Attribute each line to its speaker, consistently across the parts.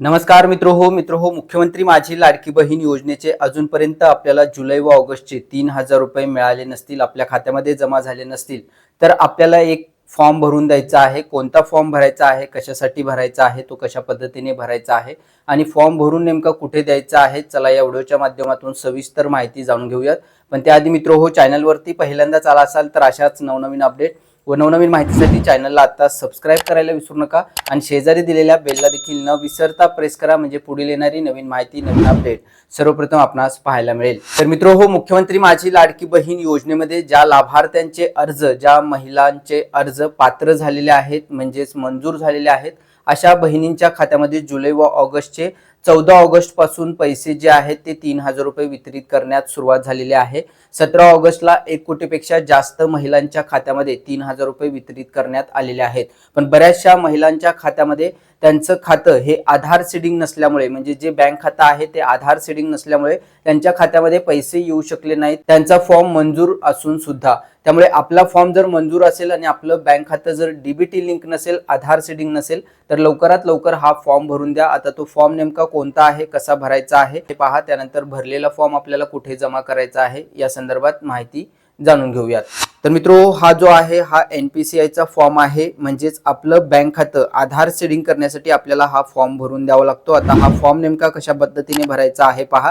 Speaker 1: नमस्कार मित्र हो मित्र हो मुख्यमंत्री माझी लाडकी बहीण योजनेचे अजूनपर्यंत आपल्याला जुलै व ऑगस्टचे तीन हजार रुपये मिळाले नसतील आपल्या खात्यामध्ये जमा झाले नसतील तर आपल्याला एक फॉर्म भरून द्यायचा आहे. कोणता फॉर्म भरायचा आहे कशासाठी भरायचा आहे तो कशा पद्धतीने भरायचा आहे आणि फॉर्म भरून नेमका कुठे द्यायचा आहे चला या व्हिडिओच्या माध्यमातून सविस्तर माहिती जाणून घेऊयात. पण त्याआधी मित्र हो चॅनलवरती पहिल्यांदाच आला असाल तर अशाच नवनवीन अपडेट व नवनवीन माहितीसाठी चॅनलला आता सबस्क्राईब करायला विसरू नका आणि शेजारी दिलेल्या बेलला देखील न विसरता प्रेस करा म्हणजे पुढील येणारी नवीन माहिती नवीन अपडेट सर्वप्रथम आपणास पाहायला मिळेल. तर मित्र हो मुख्यमंत्री माझी लाडकी बहीण योजनेमध्ये ज्या लाभार्थ्यांचे अर्ज ज्या महिलांचे अर्ज पात्र झालेले आहेत म्हणजेच मंजूर झालेले आहेत अशा बहिणींच्या खात्यामध्ये जुलै व ऑगस्टचे चौदा ऑगस्टपासून पैसे जे आहेत ते तीन हजार रुपये वितरित करण्यात सुरुवात झालेली आहे. सतरा ऑगस्टला एक कोटीपेक्षा जास्त महिलांच्या खात्यामध्ये तीन हजार रुपये वितरित करण्यात आलेले आहेत. पण बऱ्याचशा महिलांच्या खात्यामध्ये त्यांचं खातं हे आधार सीडिंग नसल्यामुळे म्हणजे जे बँक खातं आहे ते आधार सीडिंग नसल्यामुळे त्यांच्या खात्यामध्ये पैसे येऊ शकले नाहीत. त्यांचा फॉर्म मंजूर असून सुद्धा. त्यामुळे आपला फॉर्म जर मंजूर असेल आणि आपलं बँक खातं जर डीबीटी लिंक नसेल आधार सीडिंग नसेल तर लवकरात लवकर हा फॉर्म भरून द्या. आता तो फॉर्म नेमका कोणता आहे कसा भरायचा आहे हे पहा. त्यानंतर भरलेला फॉर्म आपल्याला कुठे जमा करायचा आहे या संदर्भात माहिती जाणून घेऊयात. तर मित्रो हा जो आहे हा एन पी सी आयचा फॉर्म आहे. म्हणजेच आपलं बँक खातं आधार सेडिंग करण्यासाठी आपल्याला हा फॉर्म भरून द्यावा लागतो. आता हा फॉर्म नेमका कशा पद्धतीने भरायचा आहे पहा.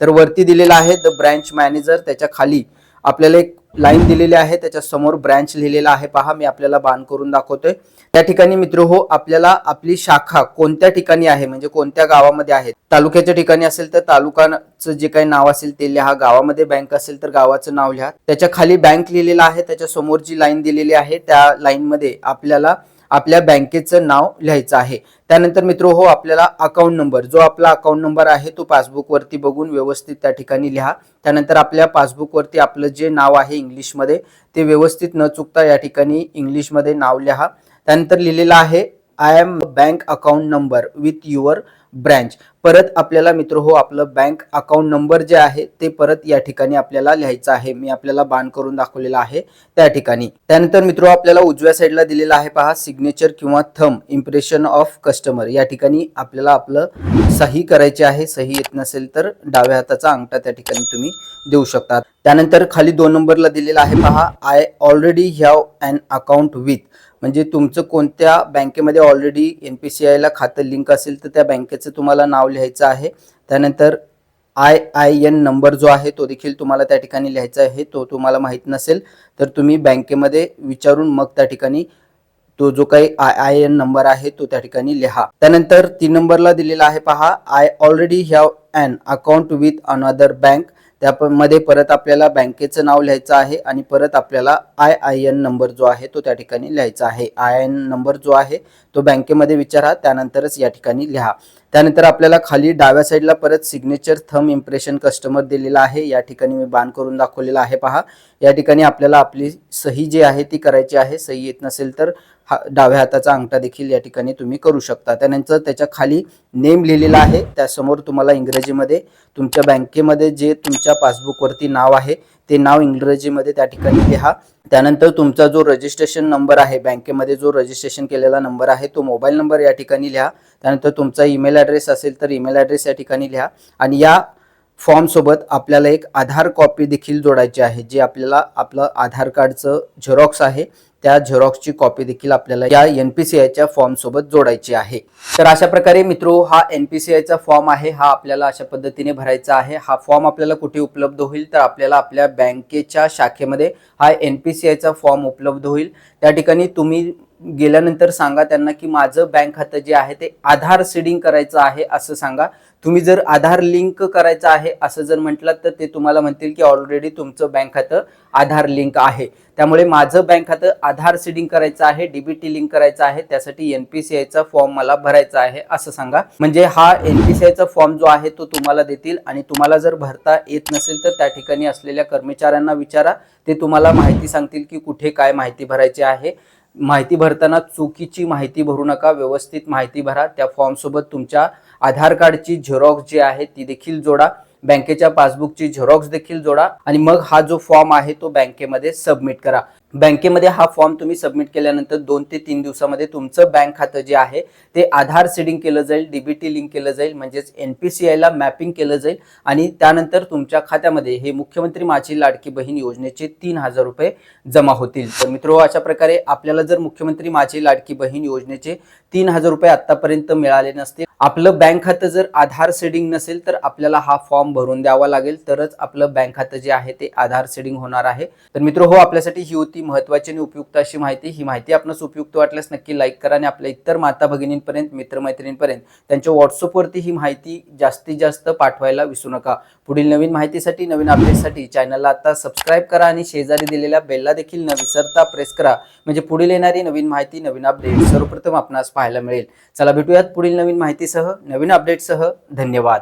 Speaker 1: तर वरती दिलेला आहे द ब्रँच मॅनेजर त्याच्याखाली आपल्याला एक लाईन दिलेली आहे त्याच्यासमोर ब्रँच लिहिलेला आहे. पहा मी आपल्याला बाण करून दाखवतोय. त्या ठिकाणी मित्र हो आपल्याला आपली शाखा कोणत्या ठिकाणी आहे? म्हणजे कोणत्या गावामध्ये आहे? तालुक्याच्या ठिकाणी असेल तर तालुकाचं जे काही नाव असेल ते लिहा. गावामध्ये बँक असेल तर गावाचं नाव लिहा. त्याच्याखाली बँक लिहिलेलं आहे त्याच्यासमोर जी लाईन दिलेली आहे त्या लाईनमध्ये आपल्याला आपल्या बँकेचं नाव लिहायचं आहे. त्यानंतर मित्र हो आपल्याला अकाउंट नंबर जो आपला अकाउंट नंबर आहे तो पासबुकवरती बघून व्यवस्थित त्या ठिकाणी लिहा. त्यानंतर आपल्या पासबुकवरती आपलं जे नाव आहे इंग्लिशमध्ये ते व्यवस्थित न चुकता या ठिकाणी इंग्लिशमध्ये नाव लिहा. त्यानंतर लिहिलेलं आहे I M bank account number with your branch परत आपल्याला मित्र हो आपलं बँक अकाउंट नंबर जे आहे ते परत या ठिकाणी आपल्याला लिहायचं आहे. मी आपल्याला बाण करून दाखवलेला आहे त्या ठिकाणी. त्यानंतर मित्र हो, आपल्याला उजव्या साईडला दिलेला आहे पहा सिग्नेचर किंवा थम इम्प्रेशन ऑफ कस्टमर या ठिकाणी आपल्याला आपलं सही करायची आहे. सही येत नसेल तर डाव्या हाताचा अंगठा त्या ठिकाणी तुम्ही देऊ शकता. त्यानंतर खाली दोन नंबरला दिलेला आहे पहा I already have an account with म्हणजे तुमचं कोणत्या बँकेमध्ये ऑलरेडी एन पी सी आयला खातं लिंक असेल तर त्या बँकेचं तुम्हाला नाव लिहायचं आहे. त्यानंतर आय आय एन नंबर जो आहे तो देखील तुम्हाला त्या ठिकाणी लिहायचा आहे. तो तुम्हाला माहीत नसेल तर तुम्ही बँकेमध्ये विचारून मग त्या ठिकाणी तो जो काही आय आय एन नंबर आहे तो त्या ठिकाणी लिहा. त्यानंतर तीन नंबरला दिलेला आहे पहा. I already have an account with another bank त्यामध्ये परत आपल्याला बँकेचं नाव लिहायचं आहे आणि परत आपल्याला आय आय एन नंबर जो आहे तो त्या ठिकाणी लिहायचा आहे. आय एन नंबर जो आहे तो बँकेमध्ये विचारा त्यानंतरच या ठिकाणी लिहा. त्यानंतर आपल्याला खाली डाव्या साईडला परत सिग्नेचर थम इम्प्रेशन कस्टमर दिलेला आहे. या ठिकाणी मी बाण करून दाखवलेला आहे. पहा या ठिकाणी आपल्याला आपली सही जी आहे ती करायची आहे. सही येत नसेल तर हा डाव्या हाताचा अंगठा देखील या ठिकाणी तुम्ही करू शकता. त्यानंतर त्याच्याखाली नेम लिहिलेला आहे. त्यासमोर तुम्हाला इंग्रजीमध्ये तुमच्या बँकेमध्ये जे तुमच्या पासबुकवरती नाव आहे ते नाव इंग्रजीमध्ये त्या ठिकाणी लिहा. त्यानंतर तुमचा जो रजिस्ट्रेशन नंबर आहे बँकेमध्ये जो रजिस्ट्रेशन केलेला नंबर आहे तो मोबाईल नंबर या ठिकाणी लिहा. त्यानंतर तुमचा ईमेल ॲड्रेस असेल तर ईमेल ॲड्रेस या ठिकाणी लिहा. आणि या फॉर्मसोबत आपल्याला एक आधार कॉपी देखील जोडायची आहे जे आपल्याला आपलं आधार कार्डचं झेरॉक्स आहे. त्या झेरॉक्सची कॉपी देखील आपल्याला या एन पी सी आयच्या फॉर्मसोबत जोडायची आहे. तर अशा प्रकारे मित्रो हा एन पी सी आयचा फॉर्म आहे हा आपल्याला अशा पद्धतीने भरायचा आहे. हा फॉर्म आपल्याला कुठे उपलब्ध होईल तर आपल्याला आपल्या बँकेच्या शाखेमध्ये हा एन पी सी आयचा फॉर्म उपलब्ध होईल. त्या ठिकाणी तुम्ही गेल्यानंतर सांगा त्यांना की माझं बँक खातं जे आहे ते आधार सीडिंग करायचं आहे असं सांगा. तुम्ही जर आधार लिंक करायचं आहे असं जर म्हटलं तर ते तुम्हाला म्हणतील की ऑलरेडी तुमचं बँक खातं आधार लिंक आहे. त्यामुळे माझं बँक खातं आधार सीडिंग करायचं आहे डीबीटी लिंक करायचं आहे त्यासाठी एन पी सी आयचा फॉर्म मला भरायचा आहे असं सांगा. म्हणजे हा एन पी सी आयचा फॉर्म जो आहे तो तुम्हाला देतील आणि तुम्हाला जर भरता येत नसेल तर त्या ठिकाणी असलेल्या कर्मचाऱ्यांना विचारा. ते तुम्हाला माहिती सांगतील की कुठे काय माहिती भरायची आहे. माहिती भरताना चुकीची माहिती भरू नका व्यवस्थित माहिती भरा. त्या फॉर्मसोबत तुमच्या आधार कार्डची झेरॉक्स जी आहे ती देखील जोडा. बँकेच्या पासबुकची झेरॉक्स देखील जोडा आणि मग हा जो फॉर्म आहे तो बँकेमध्ये सबमिट करा. बँकेमध्ये हा फॉर्म तुम्ही सबमिट केल्यानंतर दोन ते तीन दिवसामध्ये तुमचं बँक खातं जे आहे ते आधार सीडिंग केलं जाईल डीबीटी लिंक केलं जाईल म्हणजेच एनपीसीआयला मॅपिंग केलं जाईल आणि त्यानंतर तुमच्या खात्यामध्ये हे मुख्यमंत्री माझी लाडकी बहीण योजनेचे तीन हजार रुपये जमा होतील. तर मित्रो अशा प्रकारे आपल्याला जर मुख्यमंत्री माझी लाडकी बहीण योजनेचे तीन हजार रुपये आतापर्यंत मिळाले नसतील आपलं बँक खातं जर आधार सेडिंग नसेल तर आपल्याला हा फॉर्म फॉर्म भरून द्यावा लागेल. तरच आपलं बँक खातं जे आहे ते आधार सेडिंग होणार आहे. तर मित्र हो आपल्यासाठी ही होती महत्वाची आणि उपयुक्त अशी माहिती. ही माहिती आपणास उपयुक्त वाटल्यास नक्की लाईक करा आणि आपल्या इतर माता भगिनींपर्यंत मित्रमैत्रिणींपर्यंत त्यांच्या व्हॉट्सअपवरती ही माहिती जास्तीत जास्त पाठवायला विसरू नका. पुढील नवीन माहितीसाठी नवीन अपडेटसाठी चॅनलला आता सबस्क्राईब करा आणि शेजारी दिलेल्या बेलला देखील न विसरता प्रेस करा. म्हणजे पुढील येणारी नवीन माहिती नवीन अपडेट सर्वप्रथम आपणास पाहायला मिळेल. चला भेटूयात पुढील नवीन माहितीसह नवीन अपडेटसह धन्यवाद.